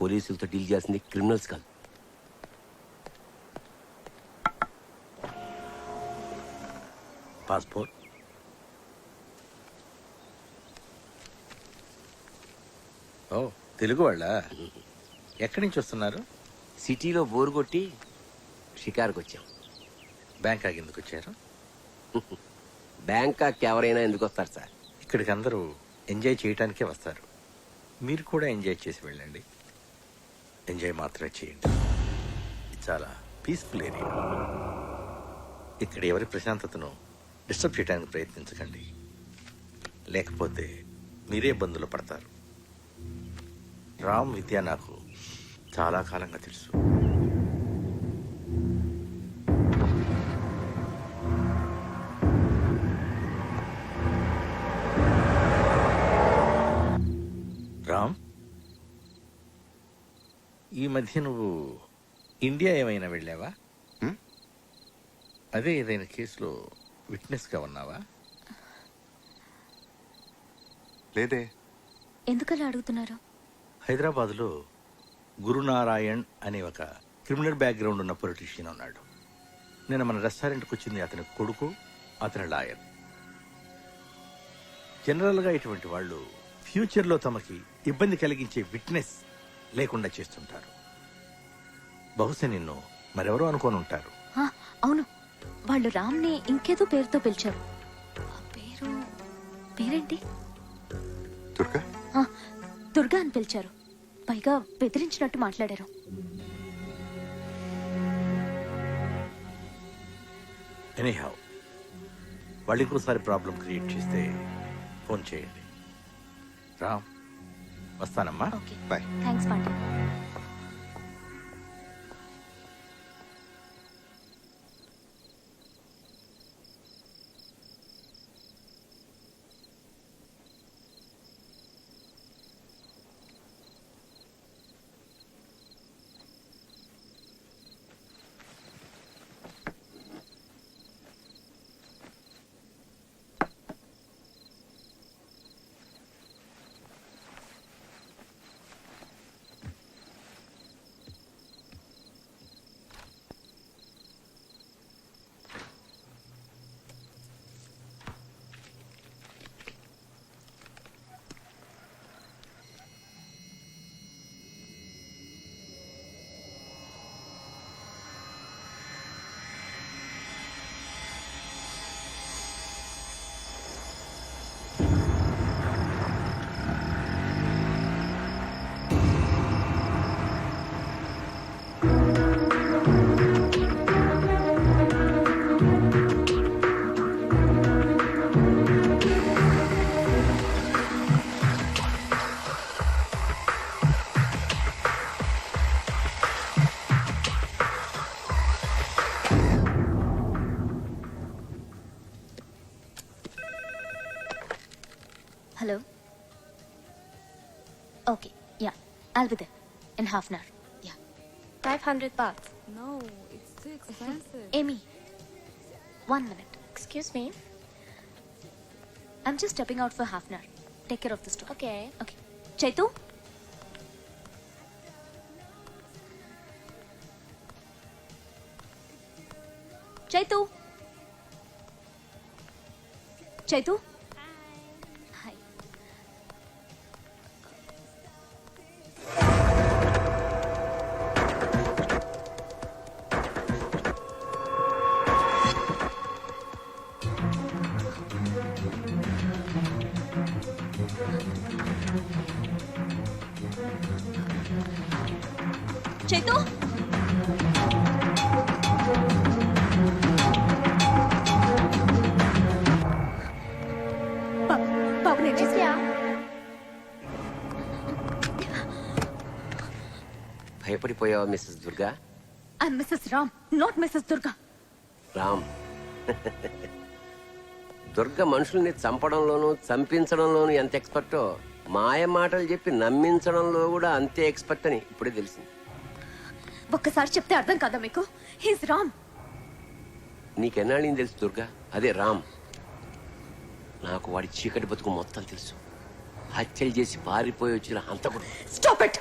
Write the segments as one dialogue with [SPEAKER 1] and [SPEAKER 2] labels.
[SPEAKER 1] పోలీసులతో డీల్ చేయాల్సింది క్రిమినల్స్ కాదు.
[SPEAKER 2] పాస్పోర్ట్. ఓ తెలుగు వాళ్ళ? ఎక్కడి నుంచి వస్తున్నారు?
[SPEAKER 1] సిటీలో బోరు కొట్టి షికార్కి వచ్చాం.
[SPEAKER 2] బ్యాంకాక్ ఎందుకు వచ్చారు?
[SPEAKER 1] బ్యాంకాక్ ఎవరైనా ఎందుకు వస్తారు సార్?
[SPEAKER 2] ఇక్కడికి అందరూ ఎంజాయ్ చేయడానికే వస్తారు. మీరు కూడా ఎంజాయ్ చేసి వెళ్ళండి. ఎంజాయ్ మాత్రమే చేయండి. చాలా పీస్ఫుల్ ఏరియా ఇక్కడ ఎవరి ప్రశాంతతను డిస్టర్బ్ చేయడానికి ప్రయత్నించకండి. లేకపోతే మీరే ఇబ్బందులు పడతారు. రామ్ విద్య నాకు చాలా కాలంగా తెలుసు. ఈ మధ్య నువ్వు ఇండియా ఏమైనా వెళ్ళావా? అదే ఏదైనా కేసులో విట్నెస్గా ఉన్నావా?
[SPEAKER 3] లేదే.
[SPEAKER 4] ఎందుకలా అడుగుతున్నారు?
[SPEAKER 2] హైదరాబాద్లో గురునారాయణ్ అనే ఒక క్రిమినల్ బ్యాక్గ్రౌండ్ ఉన్న పొలిటీషియన్ ఉన్నాడు. నేను మన రెస్టారెంట్కి వచ్చింది అతని కొడుకు అతని లాయర్. జనరల్గా ఇటువంటి వాళ్ళు ఫ్యూచర్లో తమకి ఇబ్బంది కలిగించే విట్నెస్ లేకుండా చేస్తుంటారు. బహుశా నిన్ను మరెవరో అనుకోని ఉంటారు.
[SPEAKER 4] ఆ, అవును. వాళ్ళు రామ్ని ఇంకేదో పేరుతో పిలిచారు. ఆ పేరు పేరేంటి?
[SPEAKER 3] దుర్గా?
[SPEAKER 4] ఆ, దుర్గా అని పిలిచారు. పైగా బెదిరించినట్టు మాట్లాడారు.
[SPEAKER 2] ఎనీహౌ వాళ్ళు ఇంకోసారి ప్రాబ్లం క్రియేట్ చేస్తే ఫోన్ చేయండి. రామ్ వస్తానమ్మా.
[SPEAKER 4] Okay.
[SPEAKER 3] Bye.
[SPEAKER 4] Thanks Pandey I'll be there in half an hour. Yeah.
[SPEAKER 5] 500 bucks.
[SPEAKER 6] No, it's too expensive.
[SPEAKER 4] Amy, one minute.
[SPEAKER 5] Excuse me.
[SPEAKER 4] I'm just stepping out for half an hour. Take care of the store.
[SPEAKER 5] Okay.
[SPEAKER 4] Okay. Chaitu?
[SPEAKER 5] Chaitu? Chaitu?
[SPEAKER 1] భయపడిపోయావా Mrs Durga?
[SPEAKER 4] I Mrs Ram not Mrs Durga
[SPEAKER 1] Ram. Durga మనుషుల్ని చంపడంలోనూ చంపించడంలోనూ ఎంత ఎక్స్పర్టో మాయ మాటలు చెప్పి నమ్మించడంలో కూడా అంతే expert అని ఇప్పుడే తెలిసింది.
[SPEAKER 4] ఒక్కసారి చెప్తే అర్థం కాదా మీకు? హీస్ రామ్
[SPEAKER 1] నీకెన్నాళ్ళని తెలుసు దుర్గా? అదే రామ్. నాకు వాడి చీకటి బతుకు మొత్తం తెలుసు. హత్యలు చేసి పారిపోయి వచ్చిన హంతకుడు.
[SPEAKER 4] స్టాప్ ఇట్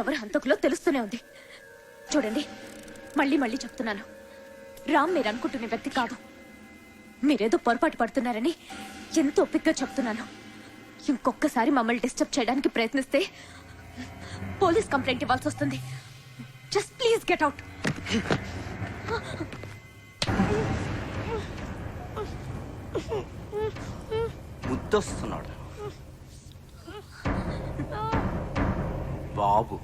[SPEAKER 4] ఎవరు హంతకులో తెలుస్తూనే ఉంది. చూడండి మళ్ళీ మళ్ళీ చెప్తున్నాను. రామ్ మీరు అనుకుంటున్న వ్యక్తి కాదు. మీరేదో పొరపాటు పడుతున్నారని ఎంతో ఒప్పిగ్గా చెప్తున్నాను. ఇంకొకసారి మమ్మల్ని డిస్టర్బ్ చేయడానికి ప్రయత్నిస్తే పోలీస్ కంప్లైంట్ ఇవ్వాల్సి వస్తుంది. జస్ట్ ప్లీజ్ గెట్ అవుట్
[SPEAKER 2] ముద్దొస్తున్నాడు. బాబు.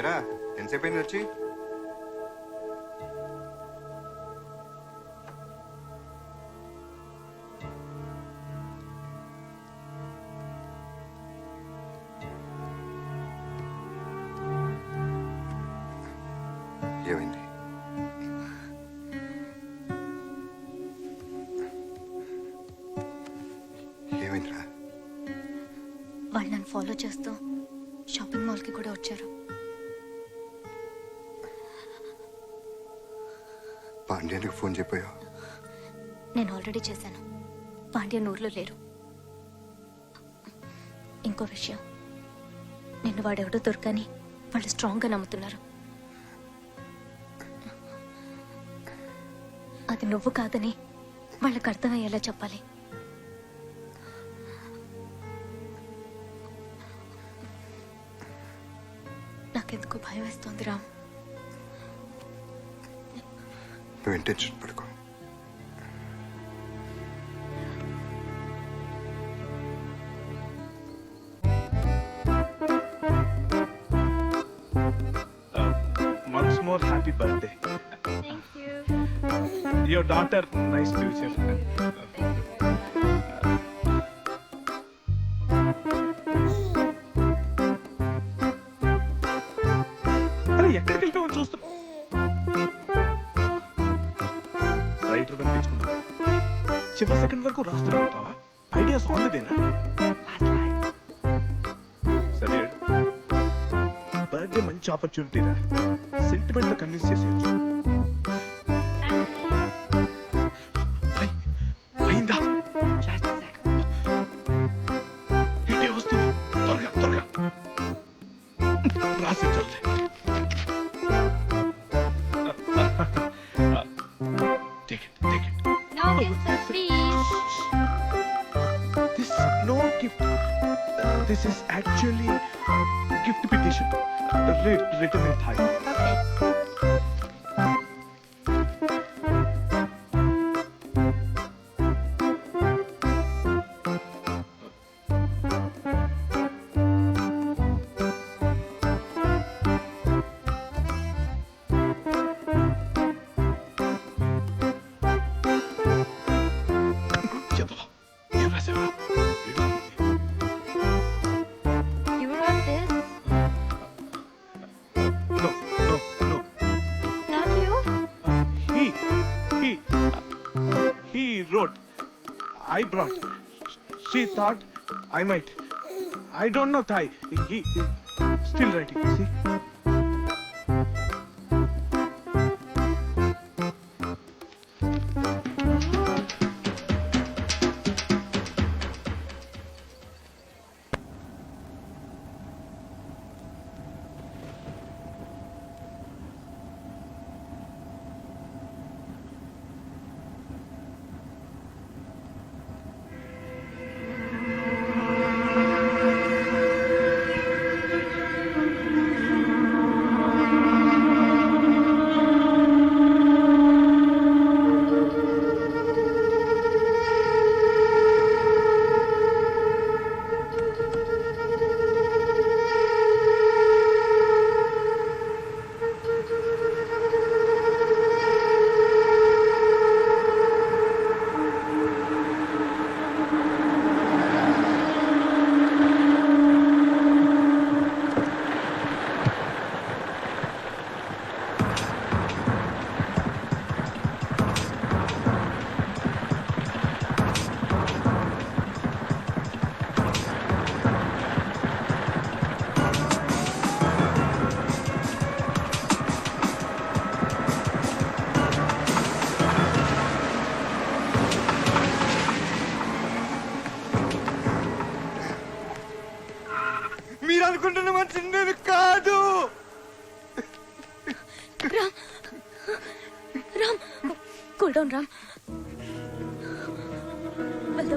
[SPEAKER 3] ఎరా ఎంతసేపు అయింది వచ్చి? ఏమైంది? ఏమైందిరా?
[SPEAKER 4] వాళ్ళు నన్ను ఫాలో చేస్తూ షాపింగ్ మాల్కి కూడా వచ్చారు.
[SPEAKER 3] పాండ్యానికి ఫోన్ చెప్పాయా?
[SPEAKER 4] నేను ఆల్రెడీ చేశాను. పాండ్యన్ ఊర్లో లేరు. ఇంకో విషయం. నిన్ను వాడెవడో దొరకని వాళ్ళు స్ట్రాంగ్గా నమ్ముతున్నారు. అది నువ్వు కాదని వాళ్ళకి అర్థమయ్యేలా చెప్పాలి. నాకెందుకు భయం వేస్తోంది రామ్.
[SPEAKER 3] నువ్వేం పడుకో
[SPEAKER 7] డాటర్ నైస్ ఫ్యూచర్ ఎక్కడికి వెళ్తామని చూస్తా. రైటర్ చివరి సెకండ్ వరకు రాస్తూనే ఐడియా ఐడియాస్ ఆన్దేనా సరే. బర్త్డే మంచి ఆపర్చునిటీ రా. సెంటిమెంట్ కన్విన్స్ చేసేయచ్చు actually a gift petition. Uh, writ, written in Thai.
[SPEAKER 5] Okay.
[SPEAKER 7] Yeah. Brought. She thought I might. I don't know Thai. He, he still writing. See.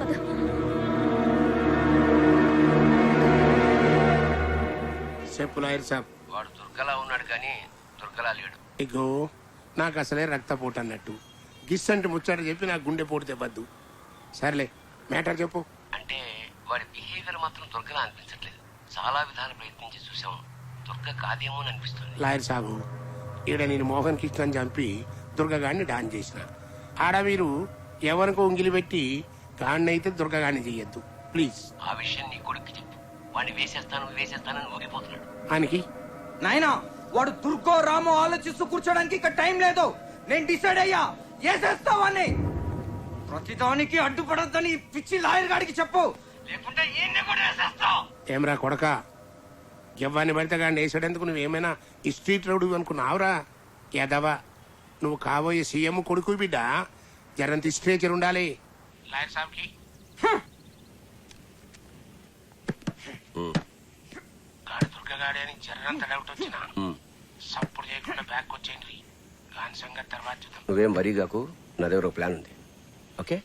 [SPEAKER 4] పద
[SPEAKER 8] చెప్పు lawyer saab.
[SPEAKER 1] వాడు దుర్గలా ఉన్నాడు కానీ దుర్గలా లేడు.
[SPEAKER 8] ఇగో నాకు అసలే రక్తపోటు అన్నట్టు. గిస్సంటి ముచ్చట చెప్పి నాకు గుండె పోటు తెబ్బద్దు సర్లే మ్యాటర్ చెప్పు.
[SPEAKER 1] అంటే వాడి బిహేవియర్ మాత్రం దుర్గలా అనిపించట్లేదు. చాలా విధాలు ప్రయత్నించి చూసాం దుర్గ కాదేమో అని అనిపిస్తుంది.
[SPEAKER 8] లాయర్ సాబు ఈడ నేను మోహన్ కృష్ణని చంపి దుర్గగాడిని డాన్ చేసిన. ఆడ మీరు ఎవరికో ఉంగిలి పెట్టి గాడినైతే దుర్గగాడిని చెయ్యొద్దు. ప్లీజ్
[SPEAKER 1] ఆ విషయం నీ కొడుక్కి చెప్పు. వాడిని వేసేస్తాను వేసేస్తానని ఊగిపోతున్నాడు
[SPEAKER 8] ఆయనకి?
[SPEAKER 9] నాయనా వాడు దుర్గో రామో ఆలోచిస్తూ కూర్చోడానికి ఇక్కడ టైం లేదు. నేను డిసైడ్ అయ్యా. వేసేస్తావని ప్రతిదానికి అడ్డుపడద్దని ఈ పిచ్చి లాయర్ గాడికి చెప్పు. లేకుంటే ఈయన్ని కూడా వేసేస్తావు
[SPEAKER 8] ఏమరా కొడక? ఎవ్వని పడితే గాడిని వేసాడేందుకు నువ్వేమైనా ఈ స్ట్రీట్ రౌడు అనుకున్నావురా? యాదవా నువ్వు కాబోయే సీఎం కొడుకు బిడ్డ. జరంత స్ట్రేచర్ ఉండాలి. లాయర్ సాబ్కి గాడి దుర్గగాడి అని జర్రంత డౌట్ వచ్చిన. సప్పుడు చేయకుండా బ్యాక్ వచ్చేయండి. గాని సంగతి తర్వాత చూద్దాం.
[SPEAKER 1] నువ్వేం వరిగాకు నా దగ్గర ప్లాన్ ఉంది. ఓకే